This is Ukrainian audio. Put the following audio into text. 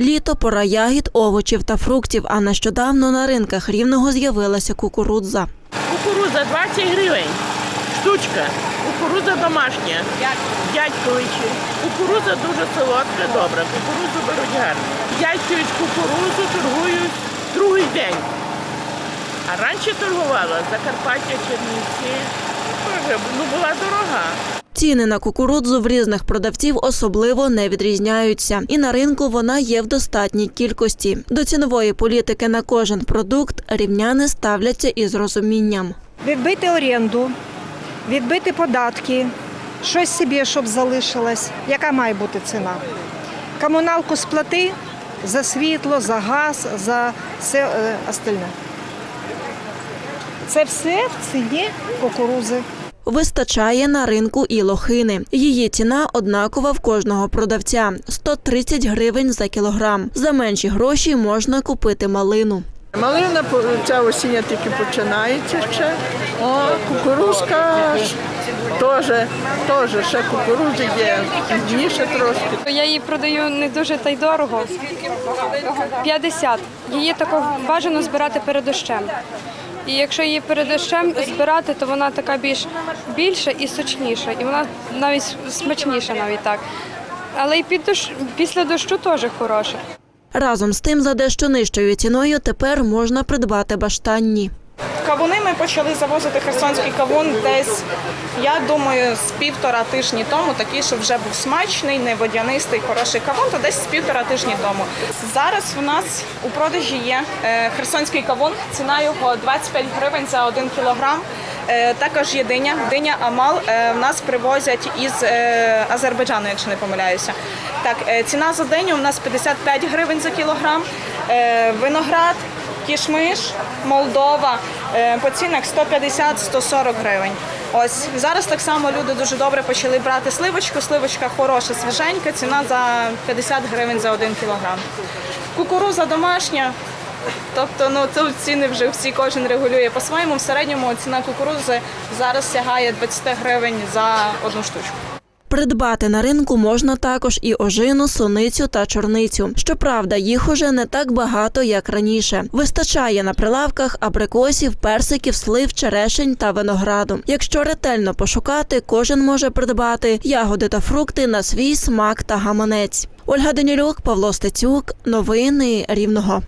Літо пора ягід, овочів та фруктів, а нещодавно на ринках рівного з'явилася кукурудза. Кукуруза 20 гривень. Штучка. Кукуруза домашня. Дядьковичі. Кукуруза дуже солодка, добра. Кукурузу беруть гарно. Дядькович кукурузу торгують другий день. А раніше торгувала Закарпаття, Чернівці. Теж, ну, була дорога. Ціни на кукурудзу в різних продавців особливо не відрізняються, і на ринку вона є в достатній кількості. До цінової політики на кожен продукт рівняни ставляться із розумінням. Відбити оренду, відбити податки, щось собі, щоб залишилось. Яка має бути ціна? Комуналку сплати за світло, за газ, за все е, остальне. Це все в ціні кукурузи. Вистачає на ринку і лохини. Її ціна однакова в кожного продавця 130 гривень за кілограм. За менші гроші можна купити малину. Малина ця осіння тільки починається ще. О, кукурузка теж, теж ще кукурузи є, пізніше трошки. Я її продаю не дуже та й дорого. 50. Її тако бажано збирати перед дощем. І якщо її перед дощем збирати, то вона така більш більша і сочніша, і вона навіть смачніша навіть так. Але і під дощ, після дощу теж хороша. Разом з тим, за дещо нижчою ціною тепер можна придбати баштанні. Кавуни почали завозити херсонський кавун десь, я думаю, з півтора тижні тому, такий, щоб вже був смачний, не водянистий, хороший кавун, то десь з півтора тижні тому. Зараз у нас у продажі є е, херсонський кавун, ціна його 25 гривень за 1 кілограм. Е, Також є диня, диня Амал е, в нас привозять із Азербайджану, якщо не помиляюся. Так, ціна за диню у нас 55 гривень за кілограм. Виноград Кішмиш, Молдова по цінах 150-140 гривень. Ось зараз так само люди дуже добре почали брати сливочку. Сливочка хороша, свіженька, ціна за 50 гривень за 1 кілограм. Кукуруза домашня. Тобто, ну тут ціни вже всі кожен регулює по-своєму. В середньому ціна кукурузи зараз сягає 20 гривень за одну штучку. Придбати на ринку можна також і ожину, суницю та чорницю. Щоправда, їх уже не так багато, як раніше. Вистачає на прилавках абрикосів, персиків, слив, черешень та винограду. Якщо ретельно пошукати, кожен може придбати ягоди та фрукти на свій смак та гаманець. Ольга Данілюк, Павло Стецюк, новини Рівного.